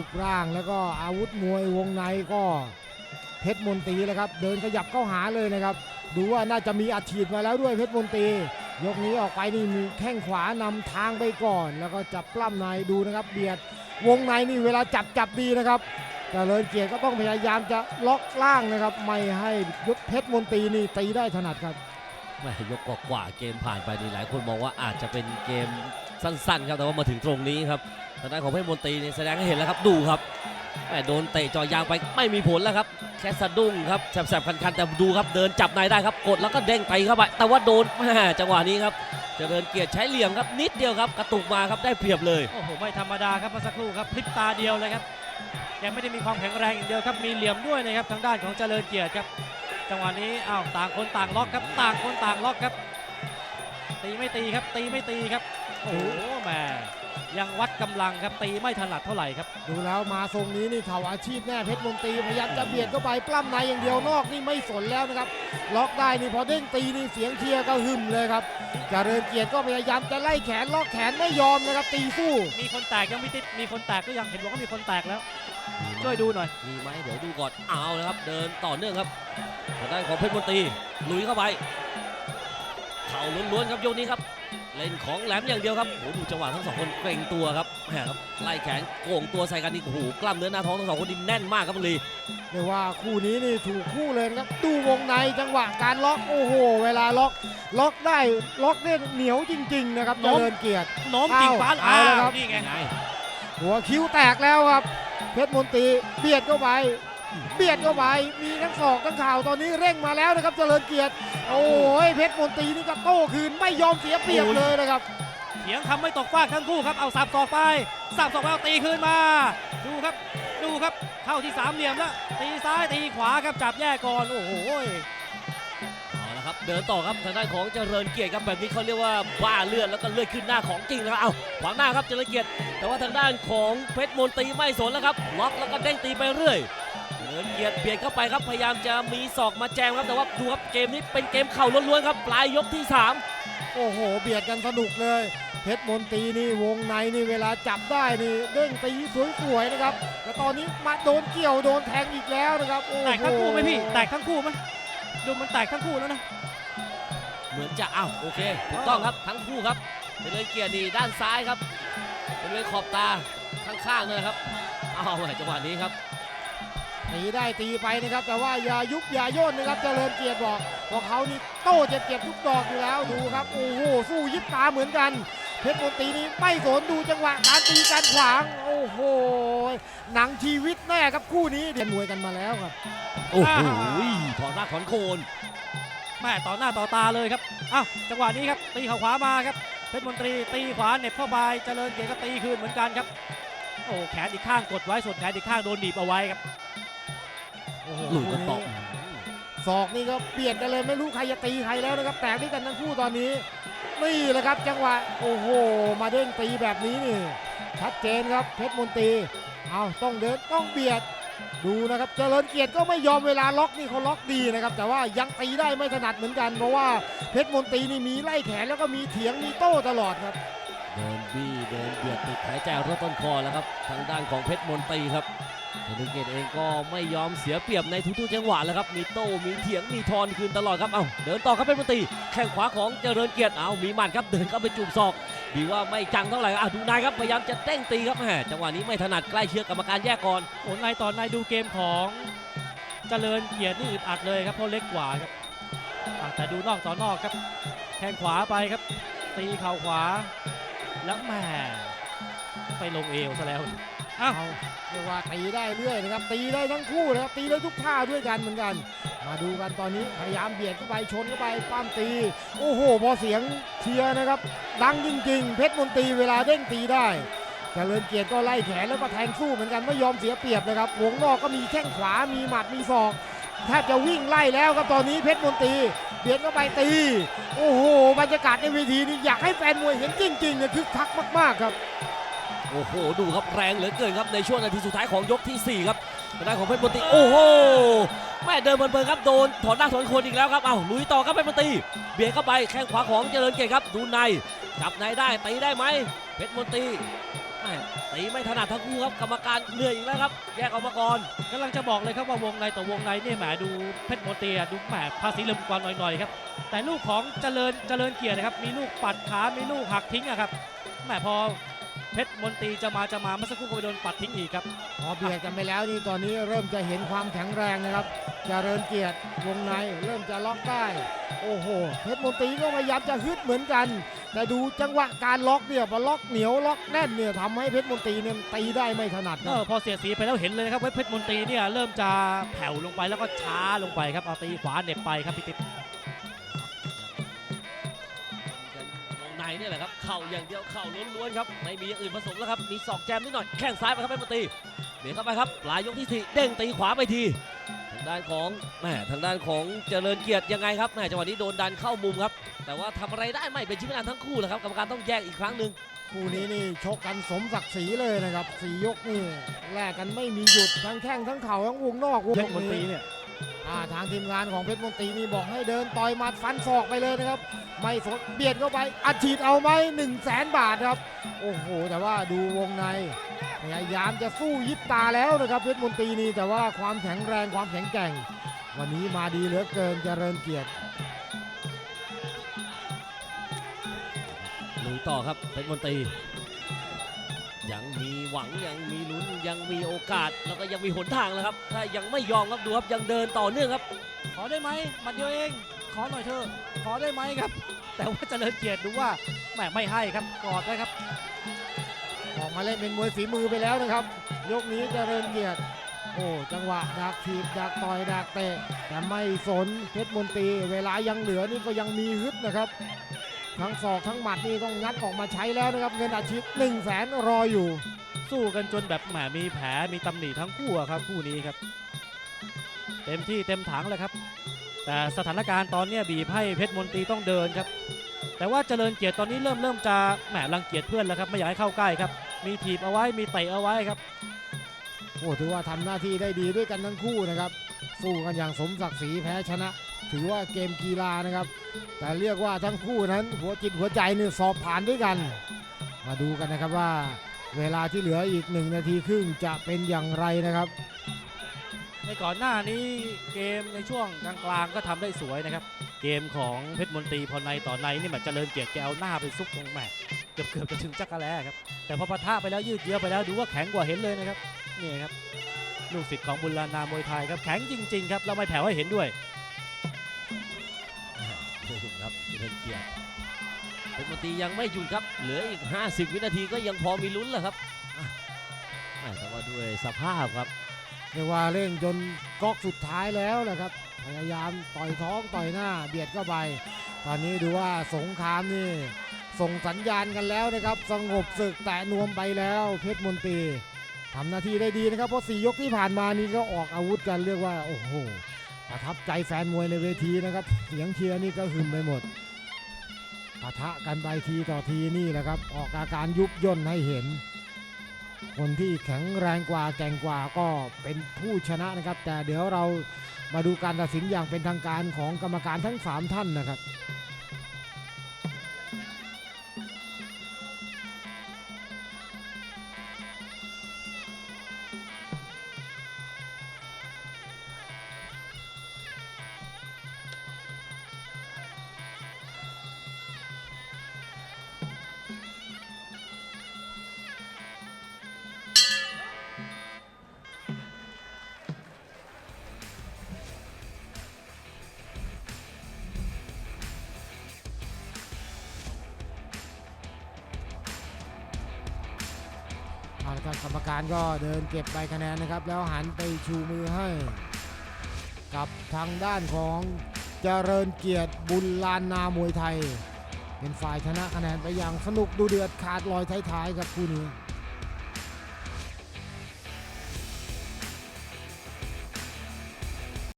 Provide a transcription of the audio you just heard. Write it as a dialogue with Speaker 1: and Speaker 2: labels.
Speaker 1: รูปร่างแล้วก็อาวุธมวยวงในก็เพชรมนตรีแล้วครับ เดินขยับเข้าหาเลยนะครับ ดูว่าน่าจะมีอัดฉีดมาแล้วด้วยเพชรมนตรียกนี้ออกไปนี่มีแข้งขวานำทางไปก่อน แล้วก็จับปล้ำในดูนะครับ เบียดวงในนี่เวลาจับจับดีนะครับเจริญเกียรก็ต้องพยายามจะล็อกล่างนะครับ ไม่ให้ยกเพชรมนตรีนี่ตีได้ถนัดครับ
Speaker 2: แม่ยกกว่าเกมผ่านไปนี่หลายคนมองว่าอาจจะเป็นเกม สั้นๆครับแต่ว่ามาถึงตรงนี้ครับทางด้านของเพชรมนตรีนี่แสดงให้เห็นแล้วครับดูครับแม่โดนเตะจ่อยางไปไม่มีผลแล้วครับ แค่สะดุ้งครับแสบๆคันๆแต่ดูครับเดินจับในได้ครับ กดแล้วก็เด้งไปเข้าไปแต่ว่าโดนแม่จังหวะนี้ครับเจริญเกียรติใช้เหลี่ยมครับนิดเดียวครับ กระตุกมาครับได้เปรียบเลย
Speaker 3: โอ้โหไม่ธรรมดาครับเมื่อสักครู่ครับพลิกตาเดียวเลยครับยังไม่ได้มีความแข็งแรงอย่างเดียวครับมีเหลี่ยมด้วยนะครับทางด้านของเจริญเกียรติครับ จังหวะนี้อ้าวต่างคนต่างล็อกครับต่างคนต่างล็อกครับ ตีไม่ตีครับ ตีไม่ตีครับ โอ้โหแหมยังวัดกำลังครับตีไม่ถนัดเท่าไหร่ครับ
Speaker 1: ดูแล้วมาทรงนี้นี่เข่าอาชีพแน่เพชรมนตรีพยายามจะเบียดเข้าไปปล้ำในอย่างเดียวนอกนี่ไม่สนแล้วนะครับ ล็อกได้นี่พอเด้งตีนี่เสียงเชียร์ก็หึมเลยครับเจริญเกียรติก็พยายามจะไล่แขนล็อกแขนไม่ยอมนะครับตีสู้
Speaker 3: มีคนแตกยังไม่ติดมีคนแตกก็ยังเห็นบอกว่ามีคนแตกแล้วช่วยดูหน่อย
Speaker 2: มีไหมเดี๋ยวดูก่อนเอาเลยครับ เดินต่อเนื่องครับทางด้านของเพชรมนตรีลุยเข้าไปเข่าล้วนๆครับยกนี้ครับ เล่นของแหลมอย่างเดียวครับโอ้โหดูจังหวะทั้งสองคนเกรงตัวครับแหมครับไล่แขนโก่งตัวใส่กันนี่โอ้โหกล้ามเนื้อหน้าท้องทั้งสองคนนี่แน่นมากครับบังลี
Speaker 1: เรียกว่าคู่นี้นี่ถูกคู่เลยนะครับดูวงในจังหวะการล็อกโอ้โห เวลาล็อกล็อกได้ล็อกเนี่ยเหนียวจริง ๆ นะครับเจ
Speaker 3: ล้ม
Speaker 1: ริญเกียรติ
Speaker 3: โน้มกิ่งฟ้า
Speaker 1: เอา
Speaker 3: อ้า
Speaker 1: เอาแล้วครับ
Speaker 3: วนี่ไง
Speaker 2: ไง
Speaker 1: หัวคิ้วแตกแล้วครับ เพชรมนตรีเบียดเข้าไป เบียดเข้าไปมีทั้งศอกทั้งเข่าวตอนนี้เร่งมาแล้วนะครับเจริญเกียรติ โอ้ยเพชรมนตรีนี่ก็โต้คืนไม่ยอมเสียเปรียบเลยนะครับ
Speaker 3: เถียงคำไม่ตกฟากทั้งคู่ครับเอาสับศอกไปสับศอกไปเอาตีคืนมา ดูครับดูครับเข้าที่สามเหลี่ยมแล้วตีซ้ายตีขวาครับจับแยกก่อนโอ้โห
Speaker 2: เอาละครับเดินต่อครับทางด้านของเจริญเกียรติครับแบบนี้เขาเรียกว่าบ้าเลือดแล้วก็เลือดขึ้นหน้าของจริงนะครับเอาขวางหน้าครับเจริญเกียรติ แต่ว่าทางด้านของเพชรมนตรีไม่สนแล้วครับล็อกแล้วก็เด้งตีไปเรื่อย เจริญเกียรติเบียดเข้าไปครับพยายามจะมีศอกมาแจมครับแต่ว่าดูครับเกมนี้เป็นเกมเข่าล้วนๆครับปลายยกที่สาม
Speaker 1: โอ้โห เบียดกันสนุกเลย เพชรมนตรีนี่วงในนี่เวลาจับได้นี่เด้งตีสวยๆนะครับแต่ตอนนี้มาโดนเกี่ยวโดนแทงอีกแล้วนะครับโอ้โห
Speaker 3: แตกทั้งคู่ไหมพี่แตกทั้งคู่ไหมดูมันแตกทั้งคู่แล้วนะ
Speaker 2: เหมือนจะอ้าวโอเคถูกต้องครับทั้งคู่ครับเจริญเกียรตินี่ด้านซ้ายครับบริเวณขอบตาข้างๆเลยครับเอาแหม่จังหวะนี้ครับ
Speaker 1: ตีได้ตีไปนะครับ แต่ว่าอย่ายุบอย่าย่นนะครับเจริญเกียรติบอกพวกเขานี่โต้เจ็บเจ็บทุกดอกอยู่แล้วดูครับโอ้โหสู้ยิบตาเหมือนกัน เพชรมนตรีนี่ไม่สนดูจังหวะการตีการขวาง โอ้โหหนังชีวิตแน่ครับคู่นี้เดียนมวยกันมาแล้วครับ
Speaker 2: โอ้โหถอนรากถอนโคน
Speaker 3: แม่ต่อหน้าต่อตาเลยครับอ้าวจังหวะนี้ครับตีเข่าขวามาครับเพชรมนตรีตีขวาเหน็บเข้าไปเจริญเกียรติก็ตีคืนเหมือนกันครับโอ้แขนอีกข้างกดไว้ส่วนแขนอีกข้างโดนหนีบเอาไว้ครับ
Speaker 1: โอ้โห
Speaker 2: หลุดกันต่อ
Speaker 1: ศอกนี่ก็เปลี่ยนกันเลยไม่รู้ใครจะตีใครแล้วนะครับ แตกด้วยกันทั้งคู่ตอนนี้ นี่แหละครับจังหวะโอ้โห มาเด้งตีแบบนี้นี่ ชัดเจนครับเพชรมนตรีเอาต้องเดินต้องเบียดดูนะครับเจริญเกียรติก็ไม่ยอมเวลาล็อกนี่เขาล็อกดีนะครับ แต่ว่ายังตีได้ไม่ถนัดเหมือนกัน เพราะว่าเพชรมนตรีนี่มีไล่แขนแล้วก็มีเถียงมีโต้ตลอดครับ
Speaker 2: เดินบี้เดินเบียดติดหายใจรถต้นคอแล้วครับ ทางด้านของเพชรมนตรีครับ เจริญเกียรติเองก็ไม่ยอมเสียเปรียบในทุกๆจังหวะแล้วครับ มีโต้มีเถียงมีทอนคืนตลอดครับ เอ้าเดินต่อครับเพชรมนตรีแข้งขวาของเจริญเกียรติ เอามีหมัดครับเดินเข้าไปจูบศอก ดีว่าไม่จังเท่าไหร่อะดูนายครับพยายามจะเต้งตีครับแหมจังหวะนี้ไม่ถนัดใกล้เชือกกรรมการแยกก่อน
Speaker 3: โอ้ในตอนในดูเกมของเจริญเกียรตินี่อึดอัดเลยครับเพราะเล็กกว่าครับแต่ดูนอกต่อนอกครับแข้งขวาไปครับ ตีเข่าขวาแล้วแหมไปลงเอวซะแล้ว อ้าว
Speaker 1: เอาเรียกว่าตีได้เรื่อยนะครับตีได้ทั้งคู่นะครับตีได้ทุกท่าด้วยกันเหมือนกัน มาดูกันตอนนี้พยายามเบียดเข้าไปชนเข้าไปปั้มตี โอ้โห พอเสียงเชียร์นะครับ ดังจริง ๆ เพชรมนตรีเวลาเด้งตีได้เจริญเกียรติก็ไล่แขนแล้วก็แทงสู้เหมือนกันไม่ยอมเสียเปรียบนะครับวงนอกก็มีแข้งขวามีหมัดมีศอกแทบจะวิ่งไล่แล้วครับตอนนี้เพชรมนตรีเบียดเข้าไปตี โอ้โหบรรยากาศในเวทีนี่อยากให้แฟนมวยเห็นจริงๆเนี่ยคึกคักมากๆครับ
Speaker 2: โอ้โห ดูครับแรงเหลือเกินครับในช่วงนาทีสุดท้ายของยกทีสี่ 4 ครับทางด้านของเพชรมนตรีโอ้โหแม่เดินเพลินๆครับโดนถอนหน้าถอนโคนอีกแล้วครับเอ้าลุยต่อครับเพชรมนตรีเบียดเข้าไปแข้งขวาของเจริญเกียรติครับดูในจับในได้ตีได้ไหมเพชรมนตรีแม่ตีไม่ถนัดทั้งคู่ครับกรรมการเหนื่อยอีกแล้วครับแยกออกมาก่อน
Speaker 3: กำลังจะบอกเลยครับว่าวงในต่อวงในเนี่ยแหมดูเพชรโมเตียดูแหมภาษีเหลิมกว่าหน่อยๆครับแต่ลูกของเจริญเจริญเกียรตินะครับมีลูกปัดขา มีลูกหักทิ้งอะครับแหมพอ เพชรมนตรีจะมาจะมาเมื่อสักครู่ก็ไปโดนปัดทิ้งอีกครับ
Speaker 1: พอเบียดกันไปแล้วนี่ตอนนี้เริ่มจะเห็นความแข็งแรงนะครับเจริญเกียรติวงในเริ่มจะล็อกได้ โอ้โห เพชรมนตรีก็พยายามจะฮึดเหมือนกัน แต่ดูจังหวะการล็อกเนี่ยพอล็อกเหนียวล็อกแน่นเนี่ยทำให้เพชรมนตรีเนี่ยตีได้ไม่ถนัด
Speaker 3: เอ
Speaker 1: นะ
Speaker 3: อพอเสียดสีไปแล้วเห็นเลยนะครับว่าเพชรมนตรีเนี่ยเริ่มจะแผ่วลงไปแล้วก็ช้าลงไปครับเอาตีขวาเหน็บไปครับพี่ติ๊บ
Speaker 2: นเนี่ยแหละครับ เข่าอย่างเดียวเข่าล้วนๆครับ ไม่มีอย่างอื่นผสมแล้วครับ มีศอกแจมนิดหน่อย แข้งซ้ายไปครับเพชรมนตรีเบียดเข้าไปครับ ปลายยกที่สี่เด้งตีขวาไปที ทางด้านของแหมทางด้านของเจริญเกียรติยังไงครับแหมจังหวะนี้โดนดันเข้ามุมครับ แต่ว่าทำอะไรได้ไม่เป็นชิ้นเป็นอันทั้งคู่แหละครับ กรรมการต้องแยกอีกครั้งหนึ่ง
Speaker 1: คู่นี้นี่ชกกันสมศักดิ์ศรีเลยนะครับสี่ยกนี่แลกกันไม่มีหยุดทั้งแข้งทั้งเข่าทั้งวงนอกวง
Speaker 3: เพชรมนตรีเนี่ย
Speaker 1: อ่าทางทีมงานของเพชรมนตรีนี่บอกให้เดินต่อยหมัดฟันศอกไปเลยนะครับ ไม่สนเบียดเข้าไปอัดฉีดเอาไหม1 0 0 0 0แสนบาทครับ โอ้โห แต่ว่าดูวงในพยายามจะสู้ยิบตาแล้วนะครับเพชรมนตรีนี่แต่ว่าความแข็งแรงความแข็งแกร่ง วันนี้มาดีเหลือเกินเจริญเกียรติ
Speaker 2: ลุยต่อครับเพชรมนตรียังมีหวังยังมีลุ้นยังมีโอกาสแล้วก็ยังมีหนทางแล้วครับ ถ้ายังไม่ยอมครับดูครับยังเดินต่อเนื่องครับ
Speaker 3: ขอได้ไหมหมัดเดียวเอง ขอหน่อยเถอะขอได้ไหมครับ แต่ว่าเจริญเกียรติดูว่าแหมไม่ให้ครับกอดไว้ครับ
Speaker 1: ออกมาเล่นเป็นมวยฝีมือไปแล้วนะครับ ยกนี้เจริญเกียรติโอ้จังหวะดักถีบดักต่อยดักเตะแต่ไม่สนเพชรมนตรีเวลายังเหลือนี่ก็ยังมีฮึดนะครับ ทั้งศอกทั้งหมัดนี่ต้องงัดออกมาใช้แล้วนะครับ เงินอาชีพ1 0 0 0 0แสนรออยู่
Speaker 3: สู้กันจนแบบแหมมีแผลมีตำหนิทั้งคู่อะครับคู่นี้ครับ เต็มที่เต็มถังเลยครับ แต่สถานการณ์ตอนนี้บีบให้เพชรมนตรีต้องเดินครับ แต่ว่าเจริญเกียรติตอนนี้เริ่มเริ่มจะแหมรังเกียจเพื่อนแล้วครับไม่อยากให้เข้าใกล้ครับ มีถีบเอาไว้มีเตะเอาไว้ครับ
Speaker 1: โอ้ถือว่าทำหน้าที่ได้ดีด้วยกันทั้งคู่นะครับ สู้กันอย่างสมศักดิ์ศรีแพ้ชนะ ถือว่าเกมกีฬานะครับ แต่เรียกว่าทั้งคู่นั้นหัวจิตหัวใจนี่สอบผ่านด้วยกัน มาดูกันนะครับว่า เวลาที่เหลืออีกหนึ่งนาทีครึ่งจะเป็นอย่างไรนะครับ
Speaker 3: ในก่อนหน้านี้เกมในช่วงกลางๆก็ทำได้สวยนะครับ เกมของเพชรมนตรีพอในต่อในนี่แบบเจริญเกียรติแกเอาหน้าไปซุกตรงแหมเกือบเกือบจะถึงจักรแล้ครับ แต่พอปะทะไปแล้วยืดเยื้อไปแล้วดูว่าแข็งกว่าเห็นเลยนะครับนี่ครับลูกศิษย์ของบุญลานามวยไทยครับแข็งจริงๆครับแล้วไม่แผ่วให้เห็นด้วย
Speaker 2: ครับเจริญเกียรติเพชรมนตรียังไม่หยุดครับเหลืออีก 50 วินาทีก็ยังพอมีลุ้นแหละครับอะแหม่แต่ว่าด้วยสภาพครับ
Speaker 1: เรียกว่าเร่งจนก๊อกสุดท้ายแล้วนะครับ พยายามต่อยท้องต่อยหน้าเบียดเข้าไป ตอนนี้ดูว่าสงครามนี่ส่งสัญญาณกันแล้วนะครับ สงบศึกแต่นวมไปแล้วเพชรมนตรีทำหน้าที่ได้ดีนะครับ เพราะสี่ยกที่ผ่านมานี่ก็ออกอาวุธกันเรียกว่าโอ้โหประทับใจแฟนมวยในเวทีนะครับเสียงเชียร์นี่ก็หึมไปหมดปะทะกันไปทีต่อทีนี่แหละครับ ออกอาการยุบย่นให้เห็น คนที่แข็งแรงกว่าแก่งกว่าก็เป็นผู้ชนะนะครับ แต่เดี๋ยวเรามาดูการตัดสินอย่างเป็นทางการของกรรมการทั้ง 3 ท่านนะครับ รมการก็เดินเก็บใบคะแนนนะครับ แล้วหันไปชูมือให้ กับทางด้านของเจริญเกียรติบุญลานนามวยไทย เป็นฝ่ายชนะคะแนนไปอย่างสนุกดูเดือดขาดลอยท้ายๆครับคู่นี้